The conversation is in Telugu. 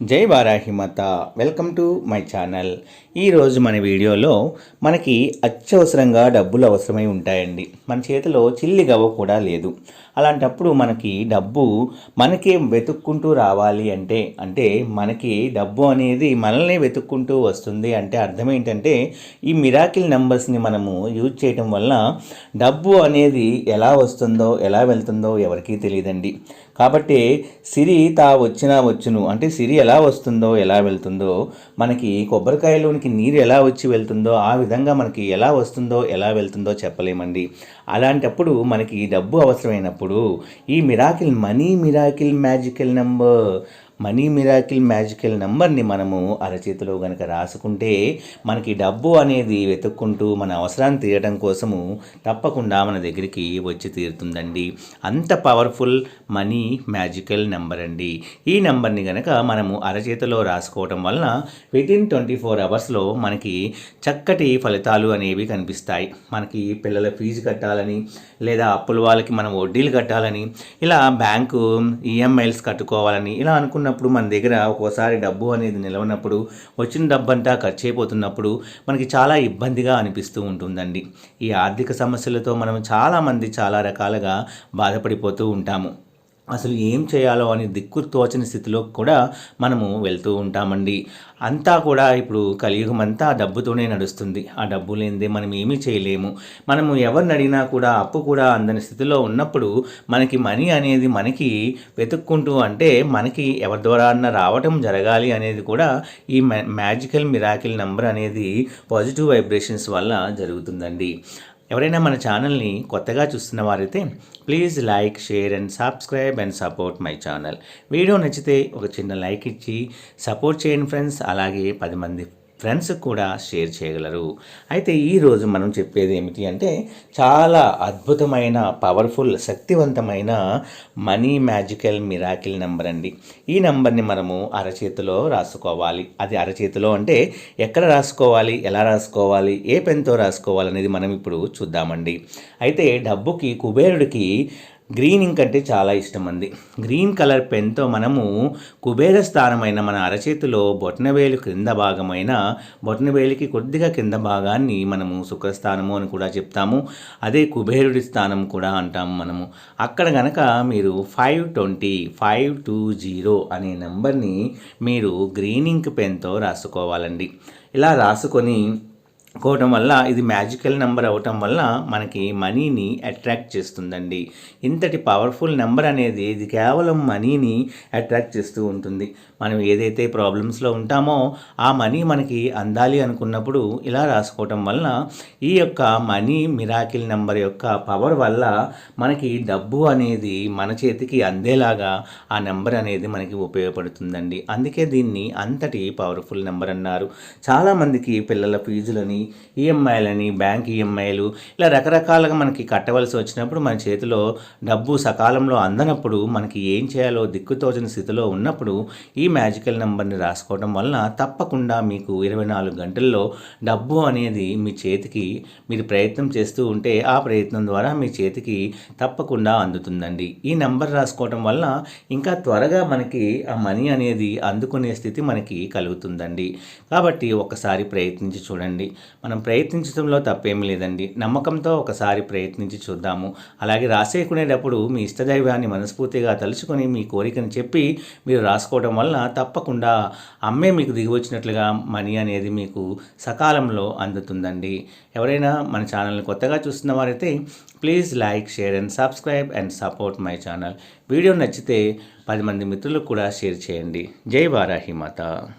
జై వారాహిమత. వెల్కమ్ టు మై ఛానల్ ఈరోజు మన వీడియోలో మనకి అత్యవసరంగా డబ్బులు అవసరమై ఉంటాయండి. మన చేతిలో చిల్లి గవ్వ కూడా లేదు. అలాంటప్పుడు మనకి డబ్బు మనకే వెతుక్కుంటూ రావాలి అంటే అంటే మనకి డబ్బు అనేది మనల్ని వెతుక్కుంటూ వస్తుంది అంటే అర్థం ఏంటంటే ఈ మిరాకిల్ నెంబర్స్ని మనము యూజ్ చేయటం వల్ల డబ్బు అనేది ఎలా వస్తుందో ఎలా వెళ్తుందో ఎవరికీ తెలియదండి. కాబట్టి సిరి తా వచ్చినా వచ్చును. అంటే సిరి ఎలా వస్తుందో ఎలా వెళ్తుందో మనకి కొబ్బరికాయలోనికి నీరు ఎలా వచ్చి వెళ్తుందో ఆ విధంగా మనకి ఎలా వస్తుందో ఎలా వెళ్తుందో చెప్పలేమండి. అలాంటప్పుడు మనకి డబ్బు అవసరమైనప్పుడు ఈ miracle money miracle magical number money miracle magical నెంబర్ని మనము అరచేతిలో గనక రాసుకుంటే మనకి డబ్బు అనేది వెతుక్కుంటూ మన అవసరాన్ని తీయడం కోసము తప్పకుండా మన దగ్గరికి వచ్చి తీరుతుందండి. అంత పవర్ఫుల్ మనీ మ్యాజికల్ నెంబర్ అండి. ఈ నెంబర్ని కనుక మనము అరచేతిలో రాసుకోవటం వలన వితిన్ ట్వంటీ ఫోర్ అవర్స్లో మనకి చక్కటి ఫలితాలు అనేవి కనిపిస్తాయి. మనకి పిల్లల ఫీజు కట్టాలని లేదా అప్పుల వాళ్ళకి మనం వడ్డీలు కట్టాలని ఇలా బ్యాంకు ఈఎంఐల్స్ కట్టుకోవాలని ఇలా అనుకున్న అనుకున్నప్పుడు మన దగ్గర ఒక్కోసారి డబ్బు అనేది నిలవనప్పుడు వచ్చిన డబ్బంతా ఖర్చు అయిపోతున్నప్పుడు మనకి చాలా ఇబ్బందిగా అనిపిస్తూ ఉంటుందండి. ఈ ఆర్థిక సమస్యలతో మనం చాలామంది చాలా రకాలుగా బాధపడిపోతూ ఉంటాము. అసలు ఏం చేయాలో అని దిక్కు తోచని స్థితిలో కూడా మనము వెళ్తూ ఉంటామండి. అంతా కూడా ఇప్పుడు కలియుగం అంతా డబ్బుతోనే నడుస్తుంది. ఆ డబ్బు లేనిదే మనం ఏమీ చేయలేము. మనము ఎవరిని అడిగినా కూడా అప్పు కూడా అందని స్థితిలో ఉన్నప్పుడు మనకి మనీ అనేది మనకి వెతుక్కుంటూ అంటే మనకి ఎవరి ద్వారా అన్న రావటం జరగాలి అనేది కూడా ఈ మ్యాజికల్ మిరాకిల్ నెంబర్ అనేది పాజిటివ్ వైబ్రేషన్స్ వల్ల జరుగుతుందండి. ఎవరైనా మన ఛానల్ని కొత్తగా చూస్తున్న వారైతే please like share and subscribe and support my channel. Video నచ్చితే ఒక చిన్న లైక్ ఇచ్చి సపోర్ట్ చేయండి ఫ్రెండ్స్. అలాగే పది మంది ఫ్రెండ్స్కి కూడా షేర్ చేయగలరు. అయితే ఈరోజు మనం చెప్పేది ఏమిటి అంటే చాలా అద్భుతమైన పవర్ఫుల్ శక్తివంతమైన మనీ మ్యాజికల్ మిరాకిల్ నెంబర్ అండి. ఈ నెంబర్ని మనము అరచేతిలో రాసుకోవాలి. అది అరచేతిలో అంటే ఎక్కడ రాసుకోవాలి ఎలా రాసుకోవాలి ఏ పెన్తో రాసుకోవాలి అనేది మనం ఇప్పుడు చూద్దామండి. అయితే డబ్బుకి కుబేరుడికి గ్రీన్ ఇంక్ అంటే చాలా ఇష్టం అండి. గ్రీన్ కలర్ పెన్తో మనము కుబేర స్థానమైన మన అరచేతిలో బొట్నవేలు క్రింద భాగమైన బొట్నవేలికి కొద్దిగా కింద భాగాన్ని మనము శుక్రస్థానము అని కూడా చెప్తాము. అదే కుబేరుడి స్థానం కూడా అంటాము మనము. అక్కడ గనక మీరు five twenty five two zero అనే నెంబర్ని మీరు గ్రీన్ ఇంక్ పెన్తో రాసుకోవాలండి. ఇలా రాసుకొని కోవటం వల్ల ఇది మ్యాజికల్ నెంబర్ అవటం వల్ల మనకి మనీని అట్రాక్ట్ చేస్తుందండి. ఇంతటి పవర్ఫుల్ నెంబర్ అనేది ఇది కేవలం మనీని అట్రాక్ట్ చేస్తూ ఉంటుంది. మనం ఏదైతే ప్రాబ్లమ్స్లో ఉంటామో ఆ మనీ మనకి అందాలి అనుకున్నప్పుడు ఇలా రాసుకోవటం వల్ల ఈ యొక్క మనీ మిరాకిల్ నెంబర్ యొక్క పవర్ వల్ల మనకి డబ్బు అనేది మన చేతికి అందేలాగా ఆ నెంబర్ అనేది మనకి ఉపయోగపడుతుందండి. అందుకే దీన్ని అంతటి పవర్ఫుల్ నెంబర్ అన్నారు. చాలామందికి పిల్లల ఫీజులని ఈఎంఐలని బ్యాంక్ ఈఎంఐలు ఇలా రకరకాలుగా మనకి కట్టవలసి వచ్చినప్పుడు మన చేతిలో డబ్బు సకాలంలో అందనప్పుడు మనకి ఏం చేయాలో దిక్కుతోచని స్థితిలో ఉన్నప్పుడు ఈ మ్యాజికల్ నెంబర్ని రాసుకోవడం వలన తప్పకుండా మీకు ఇరవై నాలుగు గంటల్లో డబ్బు అనేది మీ చేతికి మీరు ప్రయత్నం చేస్తూ ఉంటే ఆ ప్రయత్నం ద్వారా మీ చేతికి తప్పకుండా అందుతుందండి. ఈ నెంబర్ రాసుకోవడం వల్ల ఇంకా త్వరగా మనకి ఆ మనీ అనేది అందుకునే స్థితి మనకి కలుగుతుందండి. కాబట్టి ఒకసారి ప్రయత్నించి చూడండి. మనం ప్రయత్నించడంలో తప్పేమీ లేదండి. నమ్మకంతో ఒకసారి ప్రయత్నించి చూద్దాము. అలాగే రాసేకునేటప్పుడు మీ ఇష్టదైవాన్ని మనస్ఫూర్తిగా తలుచుకొని మీ కోరికను చెప్పి మీరు రాసుకోవడం వల్ల తప్పకుండా అమ్మే మీకు దిగివచ్చినట్లుగా మనీ అనేది మీకు సకాలంలో అందుతుందండి. ఎవరైనా మన ఛానల్ని కొత్తగా చూస్తున్న వారైతే please like share and subscribe and support my channel. Video నచ్చితే పది మంది మిత్రులకు కూడా షేర్ చేయండి. జై వారాహి మాత.